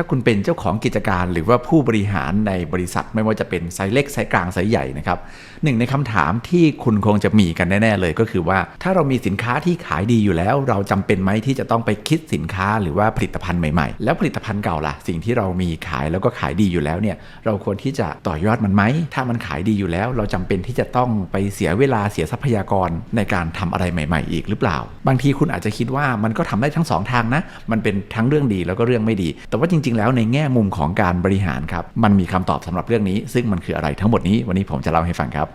ถ้าคุณเป็นเจ้าของกิจการ หรือว่าผู้บริหารในบริษัทไม่ว่าจะเป็นไซส์เล็กไซส์กลางไซส์ใหญ่นะครับหนึ่งในคำถามที่คุณคงจะมีกันแน่ๆเลยก็คือว่า ถ้าเรามีสินค้าที่ขายดีอยู่แล้ว เราจำเป็นไหมที่จะต้องไปคิดสินค้าหรือว่าผลิตภัณฑ์ใหม่ๆ แล้วผลิตภัณฑ์เก่าล่ะ สิ่งที่เรามีขายแล้วก็ขายดีอยู่แล้วเนี่ยเราควรที่จะต่อยอดมันไหมถ้ามันขายดีอยู่แล้ว เราจำเป็นที่จะต้องไปเสียเวลาเสียทรัพยากรในการทำอะไรใหม่ ๆ อีกหรือเปล่า บางทีคุณอาจจะคิดว่ามันก็ทำได้ทั้งสองทางนะ มันเป็นทั้งเรื่องดีแล้วก็เรื่องไม่ดี แต่ว่าจริงๆ แล้วในแง่มุมของการบริหารครับมันมีคำตอบสำหรับเรื่องนี้ ซึ่งมันคืออะไรทั้งหมดนี้วันนี้ผมจะเล่าให้ฟังครับ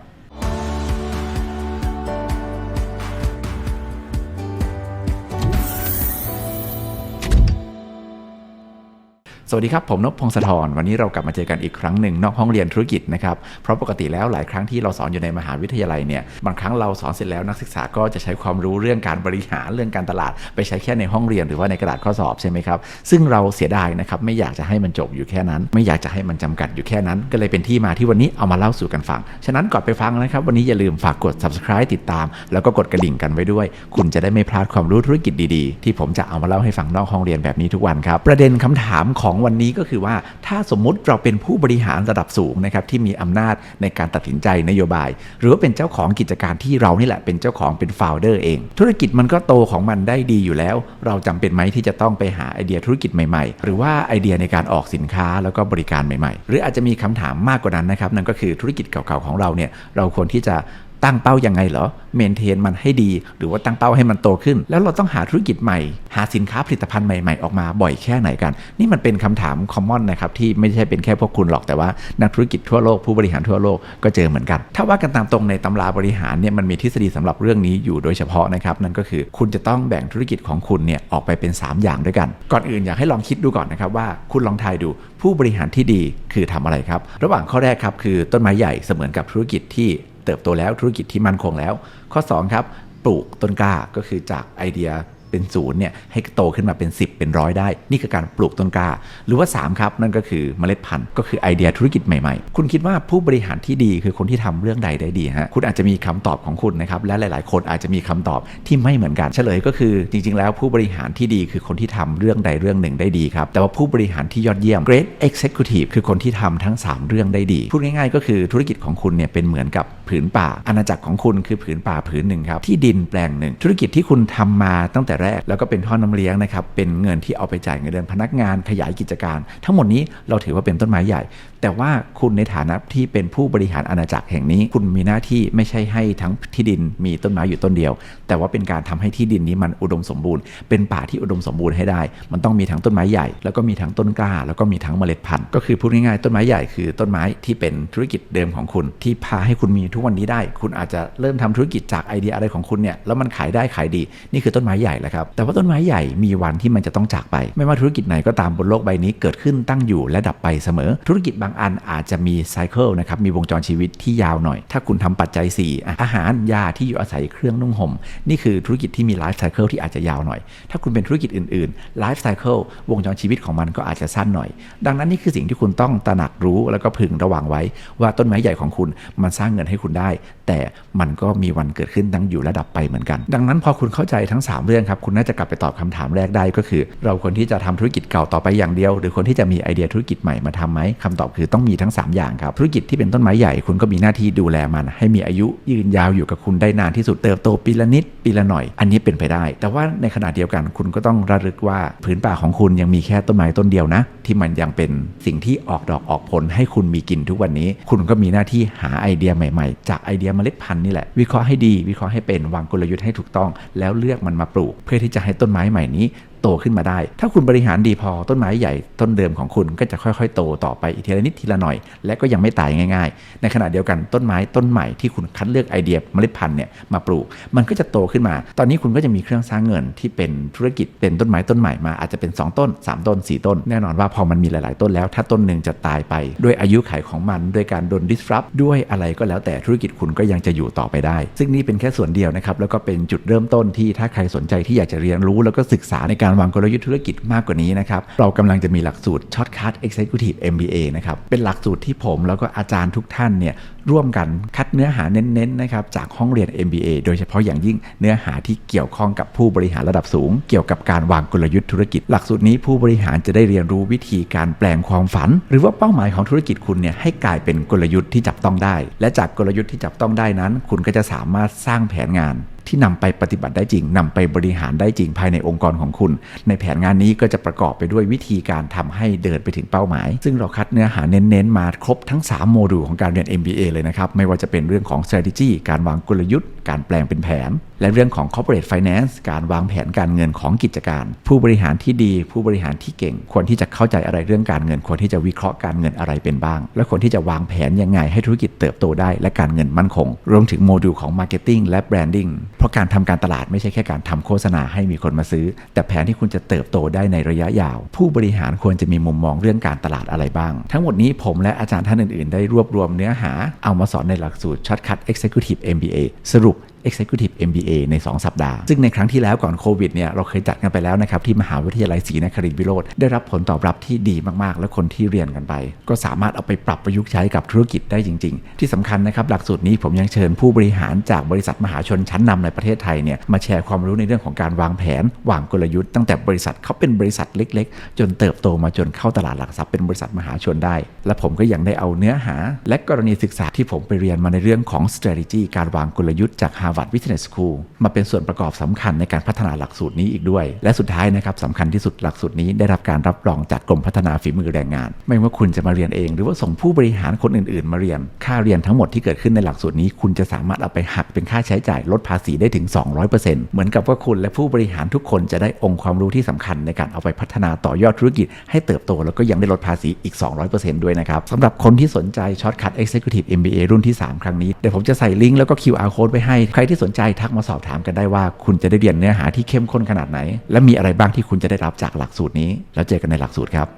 สวัสดีครับ ผมนพพงศธรวันนี้เรากลับมาเจอกันอีกครั้งหนึ่งนอกห้องเรียนธุรกิจนะครับเพราะปกติแล้วหลายครั้งที่เราสอนอยู่ในมหาวิทยาลัยเนี่ยบางครั้งเราสอนเสร็จแล้วนักศึกษาก็จะใช้ความรู้เรื่องการบริหารเรื่องการตลาด ไปใช้แค่ในห้องเรียนหรือว่าในกระดาษข้อสอบใช่ไหมครับซึ่งเราเสียดายนะครับไม่อยากจะให้มันจบอยู่แค่นั้น ไม่อยากจะให้มันจำกัดอยู่แค่นั้น ก็เลยเป็นที่มาที่วันนี้เอามาเล่าสู่กันฟังฉะนั้นก่อนไปฟังนะครับวันนี้อย่าลืมฝากกด subscribe ติดตาม แล้วก็กดกระดิ่งกันไว้ด้วย คุณจะได้ไม่พลาดความรู้ธุรกิจดีๆ ที่ผมจะเอามาเล่าให้ฟังนอกห้องเรียนแบบนี้ทุกวันครับประเด็นคำถามของของวันนี้ก็คือว่าถ้าสมมุติเราเป็นผู้บริหารระดับสูงนะครับที่มีอำนาจในการตัดสินใจนโยบาย หรือว่าเป็นเจ้าของกิจการที่เรานี่แหละเป็นเจ้าของเป็น f o u เดอร์เอง ธุรกิจมันก็โตของมันได้ดีอยู่แล้ว เราจำเป็นไหมที่จะต้องไปหาไอเดียธุรกิจใหม่ๆ หรือว่าไอเดียในการออกสินค้าแล้วก็บริการใหม่ๆ หรืออาจจะมีคำถามมากกว่านั้นนะครับนั่นก็คือธุรกิจเก่าๆของเราเนี่ยเราควรที่จะ ตั้งเป้ายังไงเหรอเมนเทนมันให้ดี หรือว่าตั้งเป้าให้มันโตขึ้น แล้วเราต้องหาธุรกิจใหม่ หาสินค้าผลิตภัณฑ์ใหม่ ๆ ออกมาบ่อยแค่ไหนกัน นี่มันเป็นคำถามคอมมอนนะครับที่ไม่ใช่เป็นแค่พวกคุณหรอกแต่ว่านักธุรกิจทั่วโลกผู้บริหารทั่วโลกก็เจอเหมือนกัน ถ้าว่ากันตามตรงในตำราบริหารเนี่ยมันมีทฤษฎีสำหรับเรื่องนี้อยู่โดยเฉพาะนะครับนั่นก็คือคุณจะต้องแบ่งธุรกิจของคุณเนี่ยออกไปเป็น 3 อย่างด้วยกัน ก่อนอื่นอยากให้ลองคิดดูก่อนนะครับว่าคุณลองทายดูผู้บริหารที่ดีคือทำอะไรครับ ระหว่างข้อแรกครับคือต้นไม้ใหญ่เสมือนกับธุรกิจที่ เติบโตแล้วธุรกิจที่มั่นคงแล้ว ข้อ 2 ครับ ปลูกต้นกล้าก็คือจากไอเดีย เป็นศูนย์เนี่ยให้โตขึ้นมาเป็น 10 เป็นร้อยได้ นี่คือการปลูกต้นกล้า หรือว่า 3 ครับ นั่นก็คือเมล็ดพันธุ์ก็คือไอเดียธุรกิจใหม่ๆ คุณคิดว่าผู้บริหารที่ดีคือคนที่ทำเรื่องใดได้ดีฮะคุณอาจจะมีคำตอบของคุณนะครับและหลาย ๆ คนอาจจะมีคำตอบที่ไม่เหมือนกันเฉลยก็คือ จริง ๆ แล้วผู้บริหารที่ดีคือคนที่ทำเรื่องใดเรื่องหนึ่งได้ดีครับแต่ว่าผู้บริหารที่ยอดเยี่ยม Great Executive คือคนที่ทำทั้ง 3 เรื่องได้ดีพูดง่าย ๆ ก็คือธุรกิจของคุณเนี่ยเป็นเหมือนกับผืนป่าอาณาจักรของคุณคือผืนป่าผืนหนึ่งครับที่ดินแปลงหนึ่งธุรกิจที่คุณทำมาตั้งแต่แรก แล้วก็เป็นท่อน้ำเลี้ยงนะครับเป็นเงินที่เอาไปจ่ายเงินเดือนพนักงานขยายกิจการ ทั้งหมดนี้เราถือว่าเป็นต้นไม้ใหญ่ แต่ว่าคุณในฐานะที่เป็นผู้บริหารอาณาจักรแห่งนี้ คุณมีหน้าที่ไม่ใช่ให้ทั้งที่ดินมีต้นไม้อยู่ต้นเดียว แต่ว่าเป็นการทำให้ที่ดินนี้มันอุดมสมบูรณ์ เป็นป่าที่อุดมสมบูรณ์ให้ได้ มันต้องมีทั้งต้นไม้ใหญ่ แล้วก็มีทั้งต้นกล้า แล้วก็มีทั้งเมล็ดพันธุ์ก็คือพูดง่ายๆต้นไม้ใหญ่คือต้นไม้ที่เป็นธุรกิจเดิมของคุณ ที่พาให้คุณมีทุกวันนี้ได้ คุณอาจจะเริ่มทำธุรกิจจากไอเดียอะไรของคุณเนี่ยแล้วมันขายได้ขายดี นี่คือต้นไม้ใหญ่แหละครับแต่ว่าต้นไม้ใหญ่มีวันที่มันจะต้องจากไป ไม่ว่าธุรกิจไหนก็ตามบนโลกใบนี้เกิดขึ้นตั้งอยู่และดับไปเสมอ ธุรกิจบางอันอาจจะมีไซเคิลนะครับมีวงจรชีวิตที่ยาวหน่อย ถ้าคุณทำปัจจัย 4 อาหารยาที่อยู่อาศัยเครื่องนุ่งห่มนี่คือธุรกิจที่มีไลฟ์ไซเคิลที่อาจจะยาวหน่อย ถ้าคุณเป็นธุรกิจอื่นๆไลฟ์ไซเคิลวงจรชีวิตของมันก็อาจจะสั้นหน่อย ดังนั้นนี่คือสิ่งที่คุณต้องตระหนักรู้แล้วก็พึงระวังไว้ ว่าต้นไม้ใหญ่ของคุณมันสร้างเงินให้คุณได้ แต่มันก็มีวันเกิดขึ้นตั้งอยู่ระดับไปเหมือนกัน ดังนั้นพอคุณเข้าใจทั้ง 3 เรื่องครับคุณน่าจะกลับไปตอบคำถามแรกได้ก็คือ เราควรที่จะทำธุรกิจเก่าต่อไปอย่างเดียว หรือคนที่จะมีไอเดียธุรกิจใหม่มาทำไหมคำตอบคือต้องมีทั้ง 3 อย่างครับธุรกิจที่เป็นต้นไม้ใหญ่คุณก็มีหน้าที่ดูแลมัน ให้มีอายุยืนยาวอยู่กับคุณได้นานที่สุดเติบโตปีละนิดปีละหน่อย อันนี้เป็นไปได้ แต่ว่าในขณะเดียวกันคุณก็ต้องระลึกว่าพื้นป่าของคุณยังมีแค่ต้นไม้ต้นเดียวนะ ที่มันยังเป็นสิ่งที่ออกดอกออกผลให้คุณมีกินทุกวันนี้ คุณก็มีหน้าที่หาไอเดียใหม่ๆ จากไอเดียเมล็ดพันธุ์นี่แหละ วิเคราะห์ให้ดี วิเคราะห์ให้เป็นวางกลยุทธ์ให้ถูกต้อง แล้วเลือกมันมาปลูก เพื่อที่จะให้ต้นไม้ใหม่นี้ โตขึ้นมาได้ ถ้าคุณบริหารดีพอต้นไม้ใหญ่ต้นเดิมของคุณก็จะค่อยๆ โตต่อไปอีกทีละนิดทีละหน่อย และก็ยังไม่ตายง่าย ๆ ในขณะเดียวกันต้นไม้ต้นใหม่ที่คุณคัดเลือกไอเดียเมล็ดพันธุ์เนี่ยมาปลูก มันก็จะโตขึ้นมา ตอนนี้คุณก็จะมีเครื่องสร้างเงินที่เป็นธุรกิจเป็นต้นไม้ต้นใหม่มาอาจจะเป็น 2 ต้น 3 ต้น 4 ต้น แน่นอนว่าพอมันมีหลาย ๆ ต้นแล้ว ถ้าต้นหนึ่งจะตายไปด้วยอายุขัยของมันด้วยการโดน disrupt ด้วยอะไรก็แล้วแต่ธุรกิจคุณก็ยังจะอยู่ต่อไปได้ ซึ่งนี่เป็นแค่ส่วนเดียวนะครับแล้วก็เป็นจุดเริ่มต้นที่ถ้าใครสนใจที่อยากจะเรียนรู้แล้วก็ศึกษาในการวางกลยุทธ์ธุรกิจมากกว่านี้นะครับ เรากำลังจะมีหลักสูตร Shortcut Executive MBA นะครับ เป็นหลักสูตรที่ผมแล้วก็อาจารย์ทุกท่านเนี่ยร่วมกันคัดเนื้อหาเน้นๆนะครับจากห้องเรียน MBA โดยเฉพาะอย่างยิ่งเนื้อหาที่เกี่ยวข้องกับผู้บริหารระดับสูง เกี่ยวกับการวางกลยุทธ์ธุรกิจ หลักสูตรนี้ผู้บริหารจะได้เรียนรู้วิธีการแปลงความฝัน หรือว่าเป้าหมายของธุรกิจคุณเนี่ยให้กลายเป็นกลยุทธ์ที่จับต้องได้ และจากกลยุทธ์ที่จับต้องได้นั้น คุณก็จะสามารถสร้างแผนงาน ที่นำไปปฏิบัติได้จริงนำไปบริหารได้จริงภายในองค์กรของคุณ ในแผนงานนี้ก็จะประกอบไปด้วยวิธีการทำให้เดินไปถึงเป้าหมาย ซึ่งเราคัดเนื้อหาเน้นๆ มาครบทั้ง 3 โมดูลของการเรียน MBA เลยนะครับ ไม่ว่าจะเป็นเรื่องของ strategy การวางกลยุทธ์ การแปลงเป็นแผนและเรื่องของ corporate finance การวางแผนการเงินของกิจการ ผู้บริหารที่ดี ผู้บริหารที่เก่ง ควรที่จะเข้าใจอะไรเรื่องการเงิน ควรที่จะวิเคราะห์การเงินอะไรเป็นบ้าง และควรที่จะวางแผนยังไงให้ธุรกิจเติบโตได้และการเงินมั่นคง รวมถึงโมดูลของ marketing และ branding เพราะการทำการตลาดไม่ใช่แค่การทำโฆษณาให้มีคนมาซื้อ แต่แผนที่คุณจะเติบโตได้ในระยะยาว ผู้บริหารควรจะมีมุมมองเรื่องการตลาดอะไรบ้าง ทั้งหมดนี้ผมและอาจารย์ท่านอื่นๆ ได้รวบรวมเนื้อหาเอามาสอนในหลักสูตร Shortcut Executive MBA สรุป Executive MBA ใน 2 สัปดาห์ ซึ่งในครั้งที่แล้วก่อนโควิดเนี่ยเราเคยจัดกันไปแล้วนะครับที่มหาวิทยาลัยศรีนครินทรวิโรธได้รับผลตอบรับที่ดีมากๆ และคนที่เรียนกันไป ก็สามารถเอาไปปรับประยุกต์ใช้กับธุรกิจได้จริง ๆ ที่สำคัญนะครับหลักสูตรนี้ผมยังเชิญผู้บริหารจากบริษัทมหาชนชั้นนำในประเทศไทยเนี่ยมาแชร์ความรู้ในเรื่องของการวางแผนวางกลยุทธ์ตั้งแต่บริษัทเขาเป็นบริษัทเล็ก ๆ จนเติบโตมาจนเข้าตลาดหลักทรัพย์เป็นบริษัทมหาชนได้ และผมก็ยังได้เอาเนื้อหา และกรณีศึกษาที่ผมไปเรียนมาในเรื่องของ strategy การวางกลยุทธ์จาก Harvard Business School มาเป็นส่วนประกอบสำคัญในการพัฒนาหลักสูตรนี้อีกด้วย และสุดท้ายนะครับสำคัญที่สุดหลักสูตรนี้ได้รับการรับรองจากกรมพัฒนาฝีมือแรงงาน ไม่ว่าคุณจะมาเรียนเอง หรือว่าส่งผู้บริหารคนอื่นๆ มาเรียน ค่าเรียนทั้งหมดที่เกิดขึ้นในหลักสูตรนี้ คุณจะสามารถเอาไปหักเป็นค่าใช้จ่ายลดภาษีได้ถึง 200%เหมือนกับว่าคุณและผู้บริหารทุกคนจะได้องค์ความรู้ที่สำคัญในการเอาไปพัฒนาต่อยอดธุรกิจ ให้เติบโตแล้วก็ยังได้ลดภาษีอีก 200%ด้วยนะครับสำหรับคนที่สนใจ Shortcut Executive MBA รุ่นที่ 3 ครั้งนี้เดี๋ยวผมจะใส่ลิงก์แล้วก็ QR code ไว้ให้ใครที่สนใจทักมาสอบถามกันได้ว่า คุณจะได้เรียนเนื้อหาที่เข้มข้นขนาดไหน และมีอะไรบ้างที่คุณจะได้รับจากหลักสูตรนี้ แล้วเจอกันในหลักสูตรครับ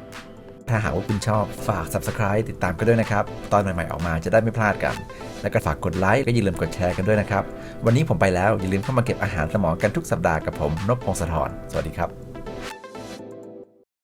ถ้าหากว่าคุณชอบฝาก subscribe ติดตามกันด้วยนะครับ ตอนใหม่ ๆ ออกมาจะได้ไม่พลาดกัน แล้วก็ฝากกดไลค์ก็อย่าลืมกดแชร์กันด้วยนะครับ วันนี้ผมไปแล้วอย่าลืมเข้ามาเก็บอาหารสมองกันทุกสัปดาห์กับผมนพพงศธรสวัสดีครับ